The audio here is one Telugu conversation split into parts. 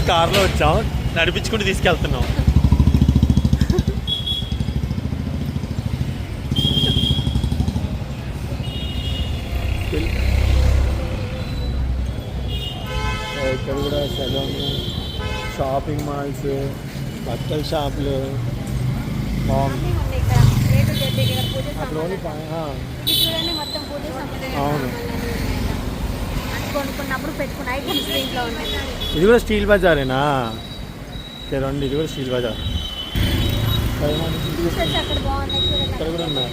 కూడా కార్లో వచ్చాం. నడిపించుకుంటూ తీసుకెళ్తున్నాం. ఇక్కడ కూడా సెలూన్ షాపింగ్ మాల్స్ బట్టల షాపులు బాగుంది. అక్కడ ఓన్లీ అవును. కొనుక్కున్నప్పుడు పెట్టుకున్న. ఐటమ్స్ దీంట్లో ఉన్నాయి ఇది కూడా స్టీల్ బజారేనా? రండి ఇది కూడా స్టీల్ బజార్. టీషర్ట్స్ అక్కడ బాగున్నాయి చూడండి. ఇక్కడ కూడా ఉన్నాయి.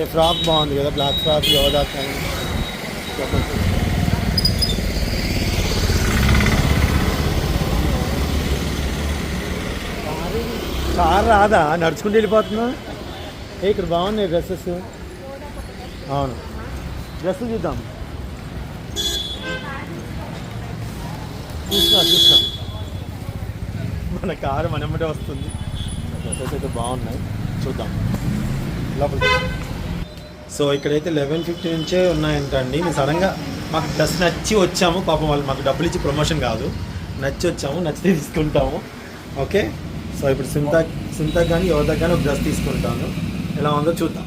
ఏ ఫ్రాక్ బాగుంది కదా బ్లాక్ ఫ్రాక్ యోగా కార్ రాదా? నడుచుకుంటూ వెళ్ళిపోతున్నా ఏ ఇక్కడ బాగున్నాయి డ్రెస్సెస్. అవును. డ్రెస్సులు చూద్దాం చూస్తున్నా చూస్తున్నా మన కారు మనమ్మటే వస్తుంది. డ్రెస్సెస్ అయితే బాగున్నాయి. చూద్దాం. లోపలికి సో ఇక్కడైతే లెవెన్ ఫిఫ్టీ నుంచే ఉన్నాయంటండి. మేము సడన్గా మాకు డ్రెస్ నచ్చి వచ్చాము. పాపం వాళ్ళు మాకు డబ్బులు ఇచ్చి ప్రమోషన్ కాదు. నచ్చి వచ్చాము నచ్చితే తీసుకుంటాము. ఓకే సో ఇప్పుడు సుంతా సుంతకు కానీ యువతకు కానీ ఒక డ్రెస్ తీసుకుంటాను. ఎలా ఉందో చూద్దాం.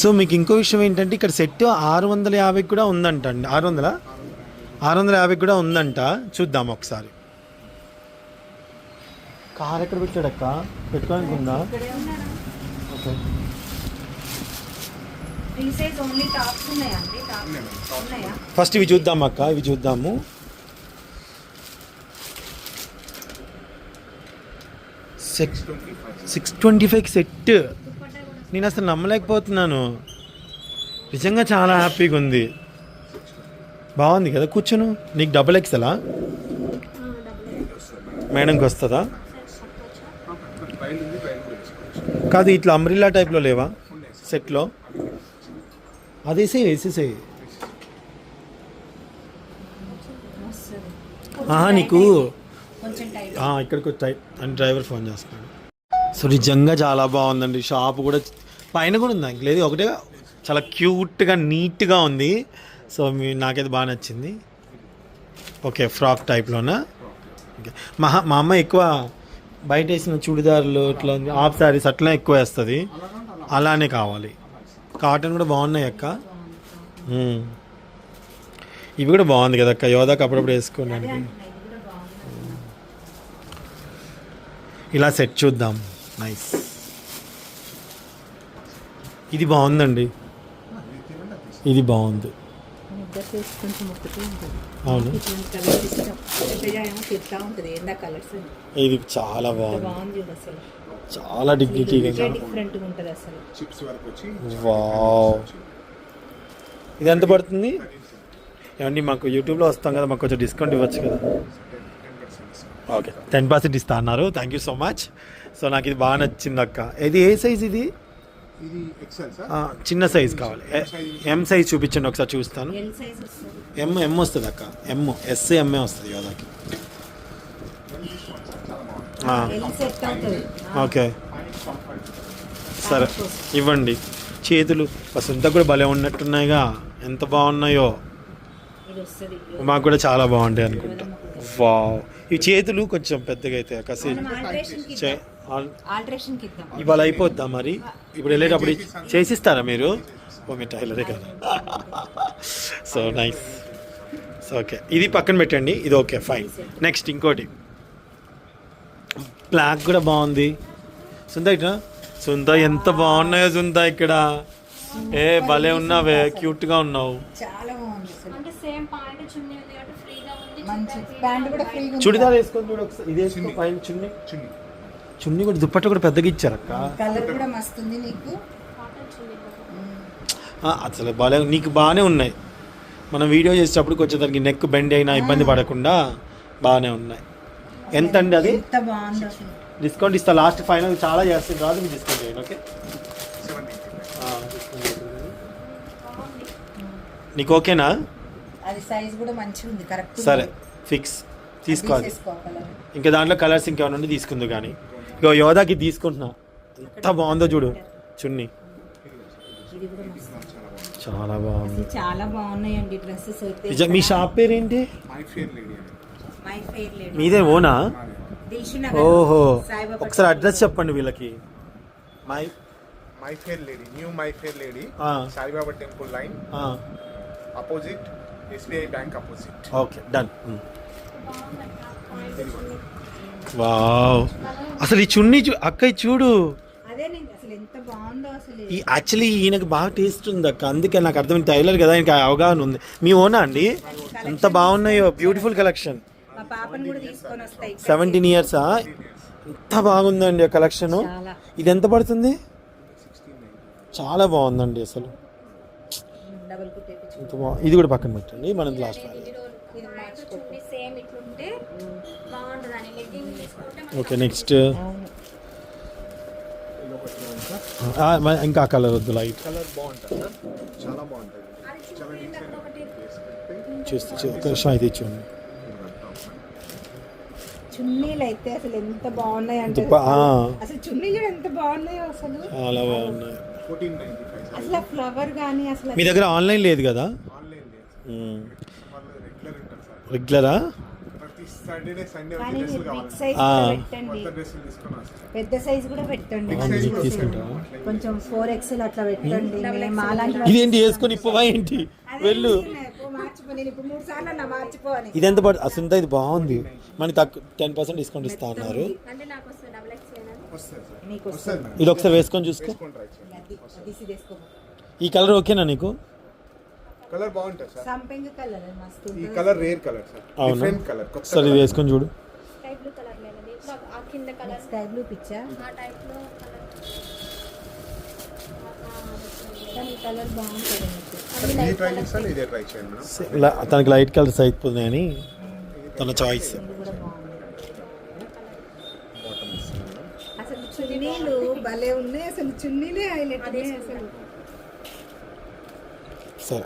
సో మీకు ఇంకో విషయం ఏంటంటే ఇక్కడ సెట్ ఆరు వందల యాభైకి కూడా ఉందంట అండి ఆరు వందల ఆరు వందల యాభైకి కూడా ఉందంట. చూద్దాం ఒకసారి. కార్ ఎక్కడ పెట్టాడక్క ఉందా? ఓకే. ఉన్నాయా? ఫస్ట్ ఇవి చూద్దాం అక్క ఇవి చూద్దాము. Six six twenty five set. నేను అసలు నమ్మలేకపోతున్నాను. నిజంగా చాలా హ్యాపీగా ఉంది. బాగుంది కదా కూర్చోను. నీకు డబుల్ ఎక్సలా మేడంకి వస్తుందా? కాదు ఇట్లా అంబ్రిల్లా టైప్లో లేవా? సెట్లో అదేసే వేసేసేయి ఆహా నీకు ఇక్కడికి వచ్చాయి అని డ్రైవర్ ఫోన్ చేస్తున్నాడు. సో నిజంగా చాలా బాగుందండి. షాప్ కూడా పైన కూడా ఉంది? లేదు ఒకటే చాలా క్యూట్గా నీట్గా ఉంది. సో మీ నాకైతే బాగా నచ్చింది. ఓకే ఫ్రాక్ టైప్లోనా ఓకే. మా మా అమ్మ ఎక్కువ బయట వేసిన చూడిదారులు ఇట్లా హాఫ్ శారీస్ అట్లా ఎక్కువ వేస్తుంది. అలానే కావాలి. కాటన్ కూడా బాగున్నాయి అక్క. ఇవి కూడా బాగుంది కదా అక్క. యోధాకి అప్పుడప్పుడు వేసుకోవడానికి ఇలా సెట్ చూద్దాం. నైస్ ఇది బాగుందండి. ఇది బాగుంది. అవును. ఇది చాలా బాగుంది. బాగుంది ఇది అసలు చాలా డిగ్నిటీగా డిఫరెంట్గా ఉంటుంది అసలు. చిప్స్ వరకు వచ్చి వావ్ ఇది ఎంత పడుతుంది? ఏమండి మాకు యూట్యూబ్లో వస్తాం కదా మాకు కొంచెం డిస్కౌంట్ ఇవ్వచ్చు కదా. ఓకే టెన్ పర్సెంట్ ఇస్తా అన్నారు thank you so much so నాకు ఇది బాగా నచ్చింది అక్క. ఇది ఏ సైజ్ ఇది? చిన్న సైజ్ కావాలి. ఎం సైజ్ చూపించండి ఒకసారి చూస్తాను. ఎల్ సైజ్ వస్తుంది. ఎం ఎం వస్తుంది అక్క. ఎం ఎస్ ఎంఏ వస్తుంది యోధాకి ఆ, ఎల్ సెట్ అవుతుంది. ఓకే సరే. ఇవ్వండి. చేతులు. సొంత కూడా భలే ఉన్నట్టున్నాయిగా. ఎంత బాగున్నాయో. ఇది వస్తుంది. మాకు కూడా చాలా బాగుంటాయి అనుకుంటా. వావ్. ఈ చేతులు కొంచెం పెద్దగా అవుతాయి కసి మనం ఆల్టరేషన్కి చే- ఆల్- ఆల్టరేషన్కి ఇద్దాం. ఇవాళ అయిపోద్దా మరి? ఇప్పుడు వెళ్ళేటప్పుడు చేసిస్తారా మీరు? టైలరే కదా. సో నైస్ సో ఓకే ఇది పక్కన పెట్టండి. ఇది ఓకే ఫైన్ నెక్స్ట్ ఇంకోటి. బ్లాక్ కూడా బాగుంది. సుందా ఇట్లా సుందా ఎంత బాగున్నాయో సుందా ఇక్కడ. ఏ భలే ఉన్నావే. క్యూట్గా ఉన్నావు. చాలా బాగుంది అసలు. అంటే సేమ్ పాయింట్ చున్నీ ఉంది కాబట్టి ఫ్రీగా ఉంది మంచి ప్యాంట్ కూడా ఫ్రీగా ఉంది. చుడిదార్ వేసుకొని చూడు ఒకసారి ఇది వేసుకో పైన చున్ని. చున్నీ. చున్ని కూడా దుప్పట్ట కూడా పెద్దగా ఇచ్చారక్క. కలర్ కూడా మస్తు ఉంది నీకు? కాటన్ చున్నీ ఆ, అసలు బాగా నీకు బాగానే ఉన్నాయి. మనం వీడియో చేసేటప్పుడు కొంచెం దానికి నెక్ బెండ్ అయినా ఇబ్బంది పడకుండా బాగానే ఉన్నాయి. ఎంత అండి అది? డిస్కౌంట్ ఇస్తా లాస్ట్ ఫైనల్ చాలా చేస్తుంది రాదు మీరు డిస్కౌంట్ చేయండి ఓకే. నీకు ఓకేనా? అది సైజ్ కూడా మంచిగా ఉంది కరెక్ట్ సరే ఫిక్స్ తీసుకోవాలి. ఇంకా దాంట్లో కలర్స్ ఇంకేమైనా ఉంటే తీసుకుంది కానీ. ఇగో యోధాకి తీసుకుంటున్నా. ఎంత బాగుందో చూడు చున్నీ. చాలా బాగుంది. చాలా బాగున్నాయండి డ్రెస్సెస్ అయితే. నిజం మీ షాప్ పేరు ఏంటి మై ఫేర్ లేడీ అని. మై ఫెయిర్ లేడీ మీదే ఓనా? ఓహో ఒకసారి అడ్రస్ చెప్పండి వీళ్ళకి. My my fair lady new my fair lady ఆ. సాయిబాబా టెంపుల్ లైన్ ఆ, opposite SBI bank opposite okay done wow అసలు ఈ చున్నీ చూ అక్క చూడు. అదే నేను అసలు ఎంత బాగుందో అసలు. ఈ యాక్చువల్లీ ఈయనకు బాగా టేస్ట్ ఉంది అక్క. అందుకే నాకు అర్థం టైలర్ కదా ఇంకా అవగాహన ఉంది. మీ ఓనా అండి? ఎంత బాగున్నాయో. బ్యూటిఫుల్ కలెక్షన్ మా పాపను కూడా తీసుకొని వస్తాయి సెవెంటీన్ ఇయర్సా ఎంత బాగుందండి ఆ కలెక్షన్. ఇది ఎంత పడుతుంది? చాలా బాగుందండి అసలు. ఇది కూడా పక్కన పెట్టండి. మనం లాస్ట్ ఓకే నెక్స్ట్ ఇంకా కలర్ వద్దు లైట్ కలర్ బాగుంటుంది చాలా బాగుంటుంది. చున్నీలు అయితే అసలు ఎంత బాగున్నాయి అంటే. అసలు చున్నీలు ఎంత బాగున్నాయో అసలు. చాలా బాగున్నాయి. అసలు ఫ్లవర్ కానీ అసలు మీ దగ్గర ఆన్లైన్ లేదు కదా? ఆన్లైన్ లేదు మ్మ్. వాళ్ళు రెగ్యులర్ ఉంటారు సార్. రెగ్యులరా ప్రతి సాటర్డే సండే వచ్చి కానీ డ్రెస్సులు బిగ్ కావాలి. సైజ్ ఆ. కూడా పెట్టండి. కొత్త డ్రెస్సులు తీసుకొని వస్తారు పెద్ద సైజ్ కూడా పెట్టండి. Big అవును, size ఇది కూడా తీసుకుంటా వస్తుంది. కొంచెం ఫోర్ ఎక్స్ఎల్ అట్లా పెట్టండి. మేము వాళ్ళు- ఇదేంటి వేసుకొని ఇప్పవా ఏంటి? అదే వెళ్ళు. తీసుకున్నా, ఎప్పుడు మార్చిపో. నేను ఇప్పుడు మూడు సార్లు అన్నా మార్చిపోని ఇది ఎంత పడు? అసలు ఇది బాగుంది. మనకి తక్కువ టెన్ పర్సెంట్ డిస్కౌంట్ ఇస్తా అన్నారు. అంటే నాకు వస్తుంది డబుల్ ఎక్స్ వస్తుంది సార్. నీకు వస్తుంది మేడం. ఇది ఒకసారి వేసుకొని చూసుకో. ట్రై చేయండి. ఈ కలర్ ఓకేనా నీకు? కలర్ బాగుంటుంది సార్. సంపెంగ కలర్ మస్తు ఈ. Colour rare colour sir? Different colour కొత్త సరే ఇది. వేసుకొని చూడు. స్కై బ్లూ కలర్ లేదండి ఆ కింద కలర్ స్కై బ్లూ పిచ్చా ఆ టైప్లో కలర్ కలర్ ఇది ట్రై చేస్తాను ఇదే ట్రై చేయండి. ల- తనకి లైట్ కలర్స్ అయిపోతున్నాయని తన చాయిస్ ఇది కూడా బాగుంది బాటమ్ వస్తుంది మేడం అసలు చున్నీలు భలే ఉన్నాయి. అసలు చున్నీలే హైలైట్ అసలు. సరే.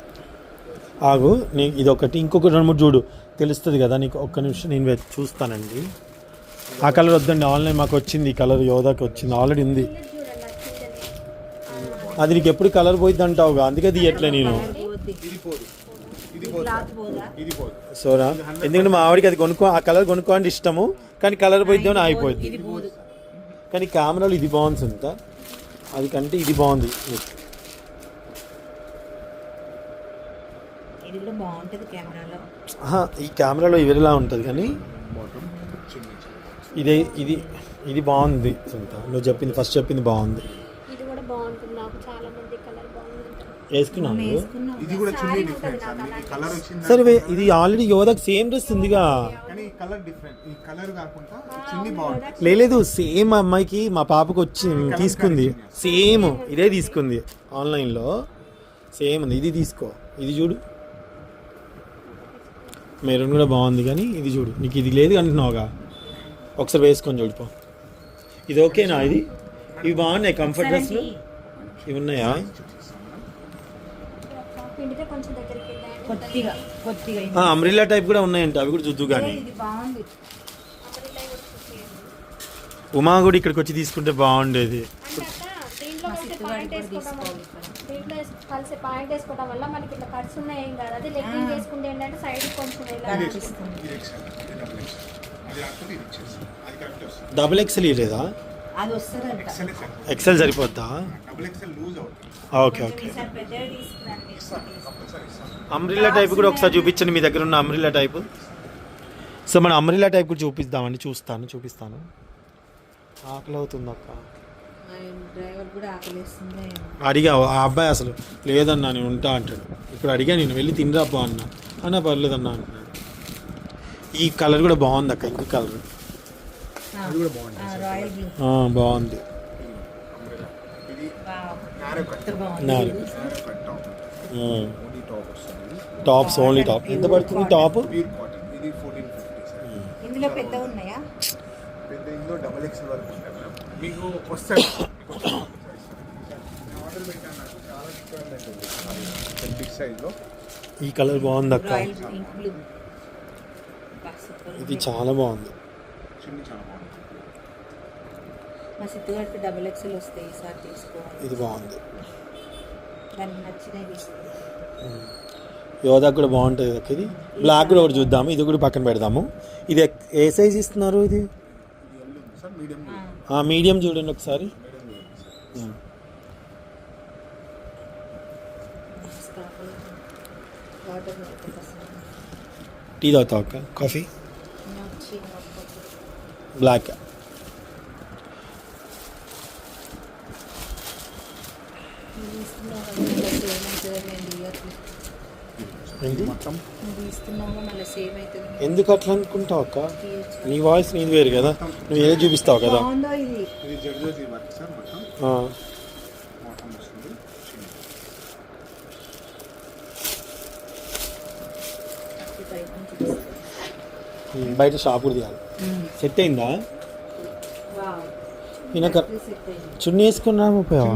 ఆగు నీ ఇది ఒకటి ఇంకొక రెండు మూడు చూడు. తెలుస్తుంది కదా నీకు. ఒక్క నిమిషం నేను చూస్తానండి. ఆ కలర్ వద్దండి. ఆన్లైన్ మాకు వచ్చింది. ఈ కలర్ యోధాకి వచ్చింది. ఆల్రెడీ ఉంది. అది నీకు ఎప్పుడు కలర్ పోయింది అంటావుగా? అందుకే తీయట్లే నేను. సోరా. ఎందుకంటే మా ఆవిడకి అది కొనుక్కో ఆ కలర్ కొనుక్కోండి ఇష్టము. కానీ కలర్ పోయిద్దామని ఆగిపోయింది. కానీ కెమెరాలో ఇది బాగుంది సునీత. అది కంటే ఇది బాగుంది. ఈ కెమెరాలో ఇవిలా ఉంటుంది కానీ ఇదే ఇది ఇది బాగుంది సునీత. నువ్వు చెప్పింది ఫస్ట్ చెప్పింది బాగుంది ఇది కూడా బాగుంటుంది నాకు చాలా మంది కలర్ బాగుంటుంది వేసుకున్నావు నువ్వు? వేసుకున్నాం. ఇది కూడా చున్నీ డిఫరెంట్ కలర్ వచ్చింది? సరే ఇది ఆల్రెడీ యోధాకి సేమ్ డ్రెస్ ఉందిగా. కానీ కలర్ డిఫరెంట్ ఈ కలర్ కాకుండా చున్నీ బాగుంటుంది లేదు సేమ్ అమ్మాయికి మా పాపకు వచ్చి తీసుకుంది. సేమ్ ఇదే తీసుకుంది. ఆన్లైన్లో సేమ్ ఉంది. ఇది తీసుకో. ఇది చూడు. మెరూన్ కూడా బాగుంది కానీ ఇది చూడు. నీకు ఇది లేదు అంటున్నావుగా. ఒకసారి వేసుకొని చూడిపో ఇది ఓకేనా ఇది? ఇవి బాగున్నాయి కంఫర్ట్ డ్రెస్లు ఇవి ఉన్నాయా? పిండితే కొంచెం దగ్గరికి వెళ్ళాయండి. కొద్దిగా కొద్దిగా టైప్ కూడా ఉన్నాయంట అవి కూడా చూద్దు కానీ ఇది బాగుంది. ఉమా కూడా ఇక్కడికి వచ్చి తీసుకుంటే బాగుండేది. దీంట్లో కలిసి పాయింట్ వేసుకోవడం వల్ల దీంట్లో వేసి- కలిసి పాయింట్ వేసుకోవడం వల్ల మనకి ఇట్లా కట్స్ ఉన్నాయి ఏం కాదు. అదే లెగ్గింగ్ వేసుకుంటే ఏంటంటే సైడ్ కొంచెం ఇలా డబుల్ ఎక్సెల్ లేదా అది వస్తుందంట. ఎక్సెల్ సరిపోద్దా? డబుల్ ఎక్సెల్ లూజ్ అవుతుంది. Okay okay. అంబ్రిల్లా టైప్ కూడా ఒకసారి చూపించండి మీ దగ్గర ఉన్న అంబ్రిల్లా టైప్ సో మన అంబ్రిల్లా టైప్ కూడా చూపిద్దామండి చూస్తాను చూపిస్తాను. ఆకలి అవుతుంది అక్క మా డ్రైవర్ కూడా ఆకలిస్తుంది. అడిగా ఆ అబ్బాయి అసలు లేదన్నా నేను ఉంటా అంటాడు. ఇప్పుడు అడిగా నేను వెళ్ళి తినరా పో అన్న. అన్న పర్లేదన్నా అంటున్నాడు. ఈ కలర్ కూడా బాగుంది అక్క ఇంకో కలర్. ఇది కూడా బాగుంటుంది రాయల్ బ్లూ బాగుంది. టాప్స్ ఓన్లీ టాప్ ఎంత పడుతుంది టాప్ సార్ ఇందులో పెద్ద ఉన్నాయా? పెద్ద ఇందులో డబుల్ ఎక్స్ఎల్ వరకు మీకు వస్తాయి. ఈ కలర్ బాగుంది అక్క. ఇది చాలా బాగుంది. చిన్న చాలా బాగుంది. మా సిద్ధుగారికి డబుల్ ఎక్స్ఎల్ వస్తాయి ఈసారి తీసుకోవాలి. ఇది బాగుంది. దానికి నచ్చినవి యోధా కూడా బాగుంటుంది కదా ఇది బ్లాక్ కూడా ఒకటి చూద్దాము ఇది కూడా పక్కన పెడదాము. ఇది ఏ సైజ్ ఇస్తున్నారు ఇది? సార్ మీడియం మీడియం చూడండి ఒకసారి. టీ తాగుతావు కాఫీ బ్లాక్ ఎందుకు అట్లా అనుకుంటావు అక్క? నీ వాయిస్ నీది వేరు కదా. నువ్వు ఏది చూపిస్తావు కదా. బయట షాప్ కూడా తీయాలి. సెట్ అయిందా వావ్. ఈయన సెట్ అయింది చున్నీ వేసుకున్నా పోయావా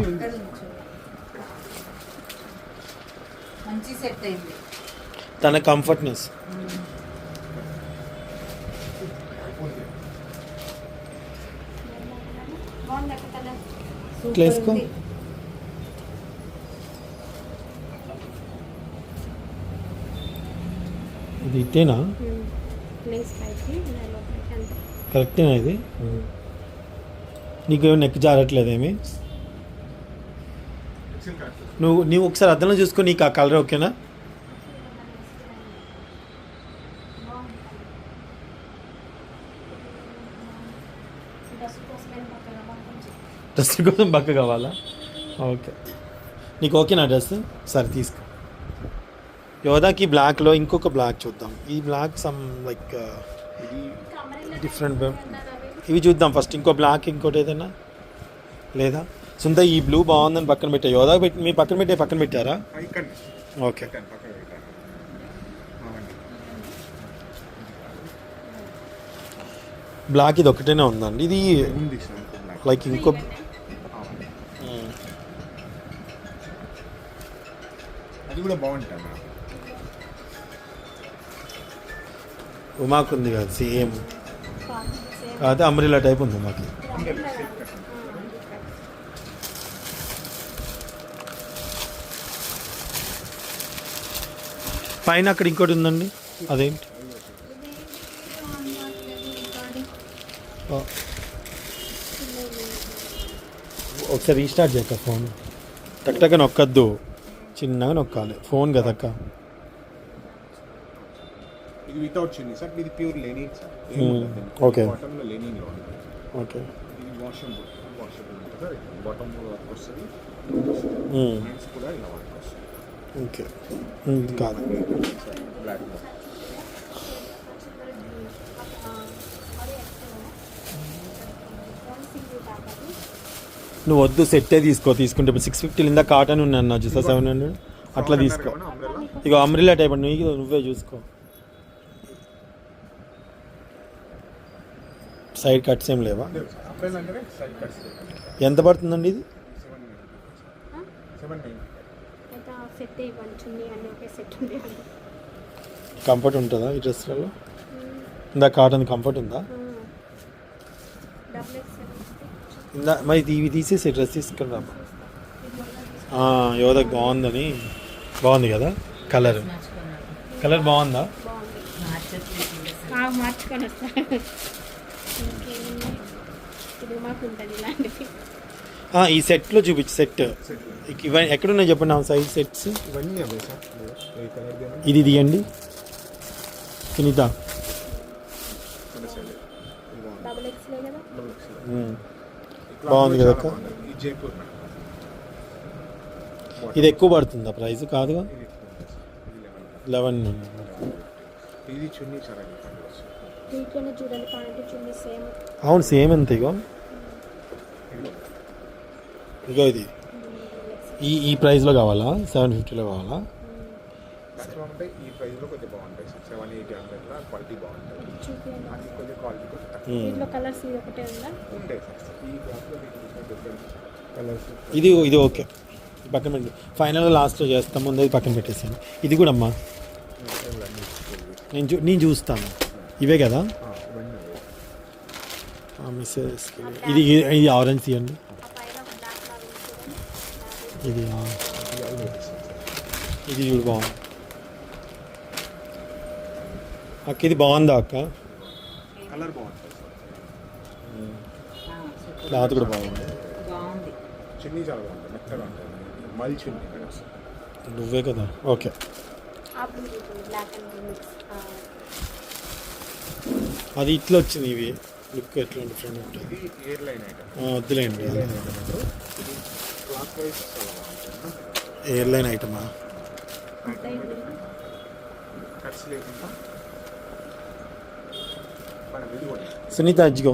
అయింది తన కంఫర్ట్నెస్. ఇట్లా వేసుకో. ఇది ఇట్టేనా ప్లేస్ పైకి లోపలికి కరెక్టేనా ఇది. నీకు నెక్ జారట్లేదేమి నువ్వు నీవు ఒకసారి అద్దంలో చూసుకో నీకు ఆ కలర్ ఓకేనా? డ్రెస్ కోసం కొంచెం బక్క కావాలా? ఓకే. నీకు ఓకేనా డ్రెస్? సరే తీసుకో. యోధాకి బ్లాక్లో ఇంకొక బ్లాక్ చూద్దాం. ఈ బ్లాక్ సమ్ లైక్ డిఫరెంట్ ఇవి చూద్దాం ఫస్ట్ ఇంకో బ్లాక్ ఇంకోటి ఏదైనా? లేదా? సుంద ఈ బ్లూ బాగుందని పక్కన పెట్టా. యోధా పెట్టి మీ పక్కన పెట్టే పక్కన పెట్టారా? ఓకే. బ్లాక్ ఇది ఒకటేనే ఉందండి. ఇది లైక్ ఇంకో అవును. మ్మ్. అది కూడా బాగుంటుంది మేడం. ఉమాకు ఉంది కదా సేమ్. కాకపోతే అంబ్రిలా టైప్ ఉంది ఉమాకి పైన అక్కడ ఇంకోటి ఉందండి. అదేంటి. ఒకసారి రీస్టార్ట్ చేయక ఫోన్. టక్ టక్ నొక్కద్దు. చిన్నగా నొక్కాలి. ఫోన్ కదక్క. ఇది వితౌట్ చిన్ని సార్ ఇది pure linen sir. Hmm, okay. బాటంలో లెనిన్లో ఉంటుంది ఓకే ఇది సార్ బాటమ్ వర్క్ వస్తుంది. హ్యాండ్స్ కూడా ఇలా వర్క్ వస్తుంది. ఓకే కాదు బ్లాక్ నువ్వు వద్దు సెట్టే తీసుకో తీసుకుంటే ఇప్పుడు సిక్స్ ఫిఫ్టీ ఇందా కాటన్ ఉంది అన్న చూసా సెవెన్ హండ్రెడ్ అట్లా తీసుకో. ఇక అమ్రిలా టైప్ నీకు నువ్వే చూసుకో. సైడ్ కట్స్ ఏం లేవా? అంబ్రెల్లా అంటే సైడ్ కట్స్ ఎంత పడుతుందండి ఇది కంఫర్ట్ ఉంటుందా ఈ డ్రెస్లలో ఇందా కాటన్ కంఫర్ట్ ఉందా? డబుల్ ఎక్స్ ఇందా మరి ఇవి తీసేసి డ్రెస్ తీసుకురా యోధకు బాగుందని. బాగుంది కదా? కలర్. కలర్ బాగుందా? మాకు ఉంటుంది ఇలాంటివి ఆ, ఈ సెట్లో చూపించు సెట్. ఇవన్నీ ఎక్కడున్నాయి చెప్పండి ఆ సైజ్ సెట్స్ ఇవన్నీ అవే సార్. ఏ కలర్ దేనా ఇది తీయండి. సునీత. బాగుంది డబుల్ ఎక్స్లే కదా? Double XL. మ్మ్. ఈ బాగుంది క్లాత్ కదా చాలా అక్క? బాగుంది. ఈ జైపూర్ మేడం. ఇది ఎక్కువ పడుతుందా ప్రైస్ కాదుగా? ఇది ఎక్కువ ఉంది సార్. ఇది 11. లెవెన్ ఇది చున్నీ చాలా డిఫరెంట్ వస్తుంది దీంట్లోనే చూడండి పాయింట్ చున్నీ సేమ్. అవును సేమ్ ఎంత ఇగో. ఇగో ఇది. ఈ ఈ ప్రైస్లో కావాలా? సెవెన్ ఫిఫ్టీలో కావాలా? అంటే ఈ ప్రైస్లో కొంచెం బాగుంటాయి. సార్ సెవెన్ ఎయిటీ హండ్రెడ్లో క్వాలిటీ బాగుంటుంది చూపించండి అది కొంచెం క్వాలిటీ కొంచెం తక్కువ. మ్మ్. దీంట్లో కలర్స్ ఇది ఒకటే ఉందా? ఉంటాయి సార్. ఈ క్లాత్లో మీకు డిఫరెంట్ డిఫరెంట్ కలర్స్ ఇది ఇది ఓకే. పక్కన పెట్టి. ఫైనల్గా లాస్ట్లో చేస్తాం. ముందు ఇది పక్కన పెట్టేసాను ఇది కూడా అమ్మా. నేను చూ నేను చూస్తాను. ఇవే కదా? ఇది ఇది ఆరెంజ్ తీయండి. ఇది. ఇది చూడు బాగుంది. అక్క ఇది బాగుందా అక్క? కలర్ బాగుంటుంది సార్ క్లాత్ కూడా బాగుంది. బాగుంది. చున్నీ చాలా బాగుంటుంది మెత్తగా ఉంటుంది. మల్ చున్నీ ఇక్కడ. నువ్వే కదా. ఓకే. అది ఇట్లా వచ్చింది ఇవి. లుక్ ఎట్లా డిఫరెంట్ ఉంటుంది వద్దులేండి ఎయిర్లైన్ ఐటమా? సునీత అవుతుంది.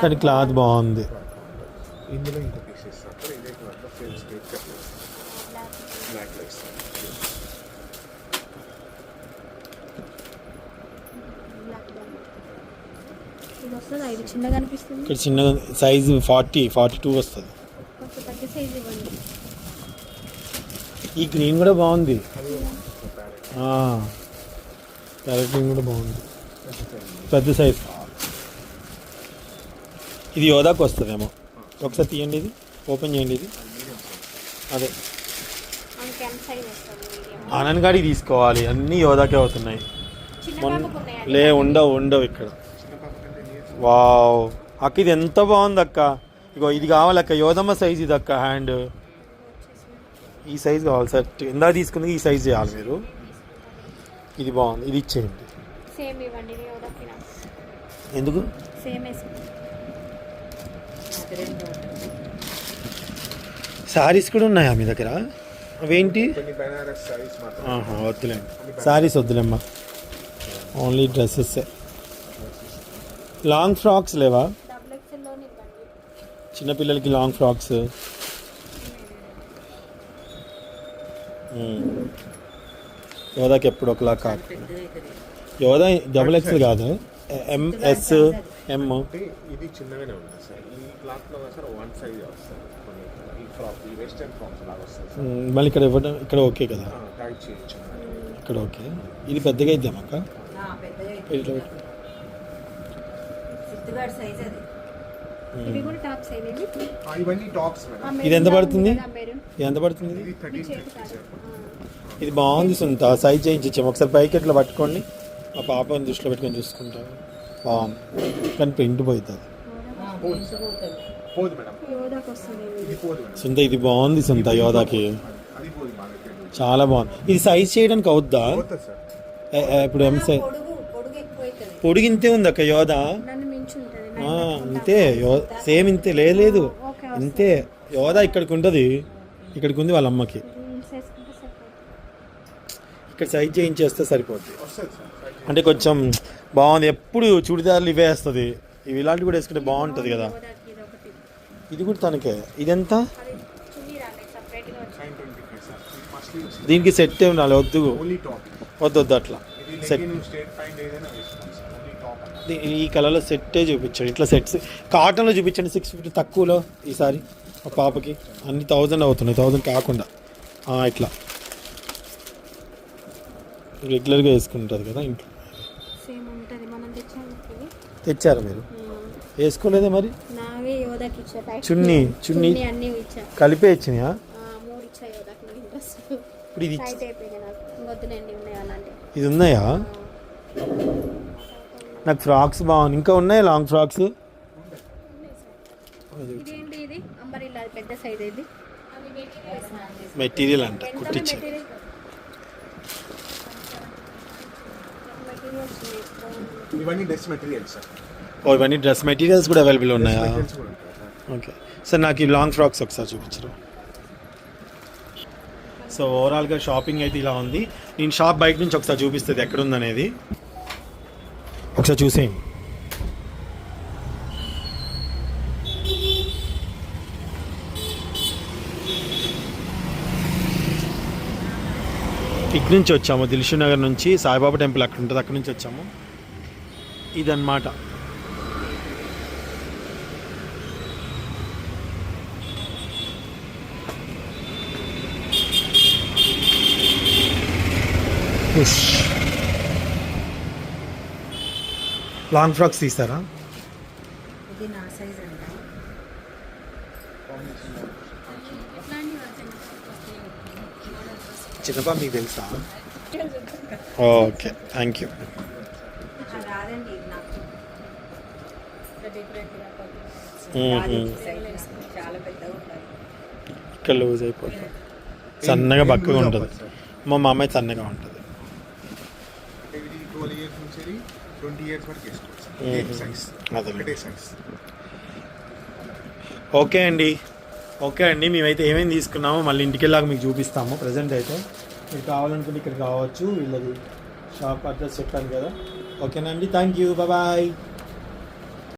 కానీ క్లాత్ బాగుంది. ఇందులో ఇంకో పీస్ ఇస్తాం. అక్కడ ఇదే క్లాత్లో ఫేమ్ స్ట్రేట్ కట్ బ్లాక్. లైట్స్ ఇది వస్తుంది? ఇది చిన్నగా అనిపిస్తుంది. ఇక్కడ చిన్నగా సైజు ఫార్టీ ఫార్టీ టూ వస్తుంది. కొంచెం పెద్ద సైజ్ ఇవ్వండి. ఈ గ్రీన్ కూడా బాగుంది. ప్యారెట్ గ్రీన్ కూడా బాగుంది. పెద్ద సైజ్. ఇది యోదాకు వస్తుందేమో. ఒకసారి తీయండి ఇది. ఓపెన్ చేయండి ఇది. అదే. ఆనంద్ గాడికి తీసుకోవాలి. అన్నీ యోదాకే అవుతున్నాయి. చిన్న మొన్న లే ఉండవు ఉండవు ఇక్కడ చిన్న పాప కంటే నీరు వావ్. అక్క ఇది ఎంత బాగుంది అక్క ఇగో ఇది కావాలి అక్క యోదమ్మ సైజ్ ఇది అక్క హ్యాండ్ ఈ సైజ్ కావాలి సార్. ఇందా తీసుకుంది ఈ సైజ్ చేయాలి మీరు. ఇది బాగుంది. ఇది ఇచ్చేయండి. సేమ్ ఇవ్వండి. యోదకి ఎందుకు? సారీస్ కూడా ఉన్నాయా మీ దగ్గర? అవేంటి? వద్దులేండి. సారీస్ వద్దులేమ్మా. ఓన్లీ డ్రెస్సెస్ లాంగ్ ఫ్రాక్స్ లేవా? చిన్నపిల్లలకి లాంగ్ ఫ్రాక్స్ యోదాకి ఎప్పుడు ఒకలా కాదు. యోదా డబుల్ ఎక్స్ కాదు. ఎంఎస్ ఎమ్ ఇది చిన్నగానే ఉంటుంది సార్. ఈ క్లాత్లో సార్ వన్ సైజ్ వస్తుంది కొన్ని ఈ ఫ్రాక్ ఈ వెస్టర్న్ ఫ్రాక్స్ లాగా వస్తుంది సార్. మళ్ళీ ఇక్కడ ఇవ్వడం ఇక్కడ ఓకే కదా. ఇక్కడ ఓకే. ఇది పెద్దగా ఇద్దామక్క ఆ, సైజ్ అది. ఇవి కూడా సైజ్ ఇది ఆ, ఇవన్నీ టాప్స్ ఆ మేడం. మెరూన్ ఇది ఎంత పడుతుంది? ఇది ఎంత పడుతుంది? ఇది? బాగుంది సుంత సైజ్ చేయించాము ఒకసారి పైకి ఇట్లా పట్టుకోండి. మా పాపని దృష్టిలో పెట్టుకొని చూసుకుంటాను బాగుంది. కానీ ప్రింట్ పోతుంది ఆ, సుంత ఇది బాగుంది సుంత దగ్గర చాలా బాగుంది. ఇది సైజ్ చేయడానికి అవుద్దా? ఇప్పుడు ఎం సైజ్ పొడుగు పొడుగు ఎక్కువ అవుతుంది పొడిగి ఇంతే ఉంది అక్క యోదా యో సేమ్ ఇంతే లేదు ఇంతే యోదా ఇక్కడికి ఉంటుంది ఇక్కడికి ఉంది వాళ్ళ అమ్మకి ఇక్కడ సైజ్ చేయించేస్తే సరిపోద్ది. అంటే కొంచెం బాగుంది. ఎప్పుడు చూడిదారులు ఇవే వేస్తుంది. ఇవి ఇలాంటివి కూడా వేసుకుంటే బాగుంటుంది కదా. ఇది కూడా తనకే. ఇదెంత? రాలేదు దీనికి సెట్ ఏమి రాలే వద్దు. వద్దు వద్దు అట్లా. సెట్. ఈ కలర్లో సెట్టే చూపించండి. ఇట్లా సెట్స్. కాటన్లో చూపించండి సిక్స్ ఫిఫ్టీ తక్కువలో ఈసారి మా పాపకి. అన్ని థౌజండ్ అవుతున్నాయి థౌజండ్ కాకుండా. ఇట్లా. రెగ్యులర్గా వేసుకుంటుంది కదా ఇంట్లో. తెచ్చారా మీరు? వేసుకోలేదే మరి? చున్నీ, చున్నీ. కలిపే ఇచ్చినాయా? ఇప్పుడు ఇది ఇది ఉన్నాయా? నాకు ఫ్రాక్స్ బాగుంది ఇంకా ఉన్నాయి లాంగ్ ఫ్రాక్స్. ఇదేంటి ఇది అంబరిల్లా అది పెద్ద సైజ్ ఇది మెటీరియల్ అంట మెటీరియల్స్ ఇవన్నీ డ్రెస్ మెటీరియల్ సార్ ఓ ఇవన్నీ డ్రెస్ మెటీరియల్స్ కూడా అవైలబుల్ ఉన్నాయా? Materials okay. సార్ నాకు ఈ లాంగ్ ఫ్రాక్స్ ఒకసారి చూపించరు? సో ఓవరాల్గా షాపింగ్ అయితే ఇలా ఉంది. నేను షాప్ బయట నుంచి ఒకసారి చూపిస్తుంది ఎక్కడ ఉందనేది ఒకసారి చూసేయండి. ఇక్కడి నుంచి వచ్చాము. దిల్షు నగర్ నుంచి సాయిబాబా టెంపుల్ అక్కడ ఉంటుంది. అక్కడ నుంచి వచ్చాము. ఇదన్నమాట. పుష్ లాంగ్ ఫ్రాక్స్ తీస్తారా? ఇది నా సైజ్ అంట చిన్నపా మీకు తెలుసా? ఓకే థ్యాంక్ యూ ఇక్కడ లూజ్ అయిపోతుంది. సన్నగా బక్కగా ఉంటుంది. మా మామయ్య సన్నగా ఉంటుంది. ట్వంటీ ఇయర్స్ వరకు వేసుకోవచ్చు సైజ్. ఒకటే సైజ్ ఓకే అండి. ఓకే అండి. మేమైతే ఏమేమి తీసుకున్నామో మళ్ళీ ఇంటికి వెళ్ళాక మీకు చూపిస్తాము. ప్రజెంట్ అయితే మీరు కావాలనుకుంటే ఇక్కడ కావచ్చు వీళ్ళది షాప్ అడ్రస్ చెప్పాను కదా. ఓకేనా అండి థ్యాంక్ యూ బాయ్